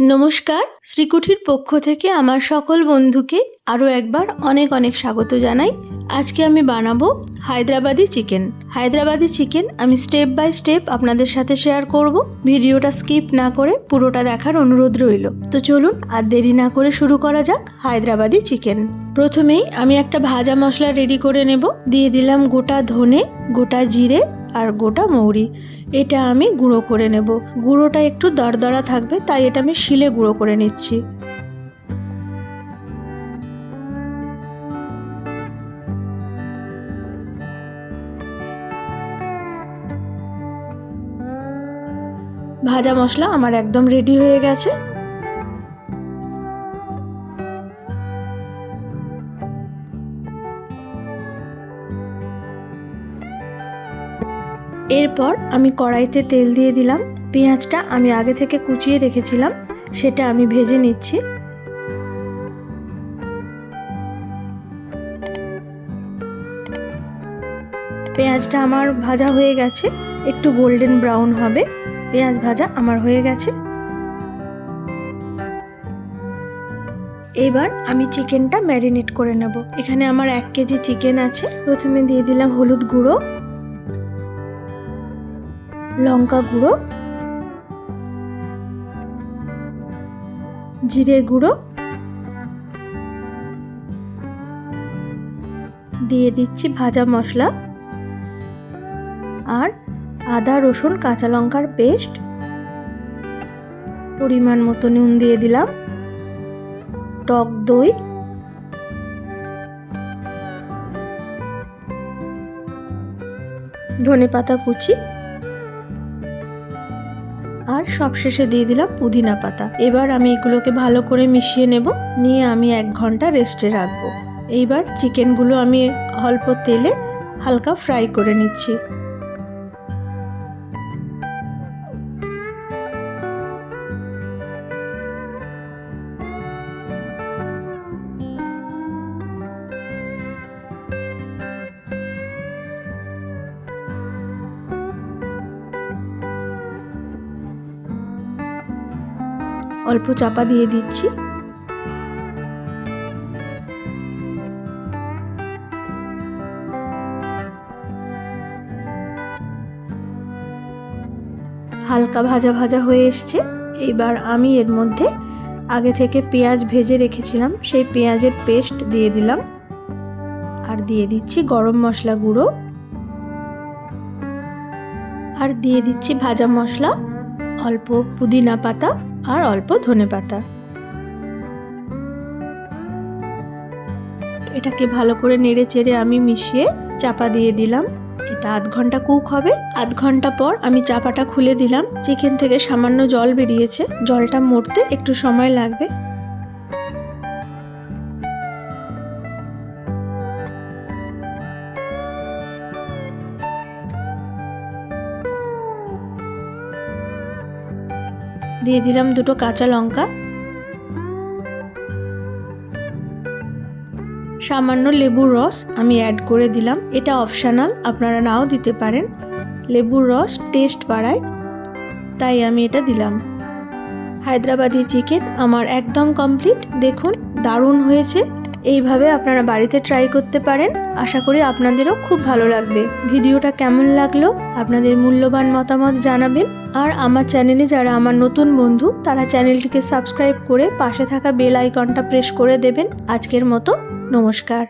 নমস্কার, শ্রীকুঠির পক্ষ থেকে আমার সকল বন্ধুকে আরও একবার অনেক অনেক স্বাগত জানাই। আজকে আমি বানাবো হায়দ্রাবাদি চিকেন। হায়দ্রাবাদি চিকেন আমি স্টেপ বাই স্টেপ আপনাদের সাথে শেয়ার করব। ভিডিওটা স্কিপ না করে পুরোটা দেখার অনুরোধ রইল। তো চলুন আর দেরি না করে শুরু করা যাক হায়দ্রাবাদি চিকেন। প্রথমেই আমি একটা ভাজা মশলা রেডি করে নেব। দিয়ে দিলাম গোটা ধনে, গোটা জিরে আর গোটা মৌরি। এটা আমি গুঁড়ো করে নেব। গুঁড়োটা একটু দরদরা থাকবে, তাই এটা আমি শিলে গুঁড়ো করে নিচ্ছি। ভাজা মশলা আমার একদম রেডি হয়ে গেছে। এরপর আমি কড়াইতে তেল দিয়ে দিলাম। পেঁয়াজটা আমি আগে থেকে কুচিয়ে রেখেছিলাম, সেটা আমি ভেজে নিচ্ছি। পেঁয়াজটা আমার ভাজা হয়ে গেছে, একটু গোল্ডেন ব্রাউন হবে। পেঁয়াজ ভাজা আমার হয়ে গেছে। এবার আমি চিকেনটা ম্যারিনেট করে নেব। এখানে আমার এক কেজি চিকেন আছে। প্রথমে দিয়ে দিলাম হলুদ গুঁড়ো। লঙ্কা গুঁড়ো, জিরে গুঁড়ো দিয়ে দিচ্ছি ভাজা মশলা আর আদা, রসুন, কাঁচা লঙ্কার পেস্ট পরিমাণ মতো নুন দিয়ে দিলাম, টক দই ধনে পাতা কুচি আর সবশেষে দিয়ে দিলাম পুদিনা পাতা। এবার আমি এগুলোকে ভালো করে মিশিয়ে নেব। নিয়ে আমি এক ঘণ্টা রেস্টে রাখব। এইবার চিকেনগুলো আমি অল্প তেলে হালকা ফ্রাই করে নিচ্ছি। অল্প চাপা দিয়ে দিচ্ছি। হালকা ভাজা ভাজা হয়ে এসছে। এবার আমি এর মধ্যে আগে থেকে পেঁয়াজ ভেজে রেখেছিলাম, সেই পেঁয়াজের পেস্ট দিয়ে দিলাম। আর দিয়ে দিচ্ছি গরম মশলা গুঁড়ো। আর দিয়ে দিচ্ছি ভাজা মশলা, অল্প পুদিনা পাতা। আর অল্প ধনে পাতা। এটাকে ভালো করে নেড়ে চেড়ে আমি মিশিয়ে চাপা দিয়ে দিলাম। এটা আধ ঘণ্টা কুক হবে। আধ ঘণ্টা পর আমি চাপাটা খুলে দিলাম। চিকেন থেকে সামান্য জল বেরিয়েছে, জলটা মরতে একটু সময় লাগবে। দিয়ে দিলাম দুটো কাঁচা লঙ্কা। সামান্য লেবুর রস আমি অ্যাড করে দিলাম। এটা অপশানাল আপনারা নাও দিতে পারেন। লেবুর রস টেস্ট বাড়ায়, তাই আমি এটা দিলাম। হায়দ্রাবাদি চিকেন আমার একদম কমপ্লিট দেখুন, দারুণ হয়েছে। এইভাবে আপনারা বাড়িতে ট্রাই করতে পারেন। আশা করি আপনাদেরও খুব ভালো লাগবে। ভিডিওটা কেমন লাগল, আপনাদের মূল্যবান মতামত জানাবেন। আর আমার চ্যানেলে যারা আমার নতুন বন্ধু, তারা চ্যানেলটিকে সাবস্ক্রাইব করে পাশে থাকা বেল আইকনটা প্রেস করে দেবেন। আজকের মতো নমস্কার।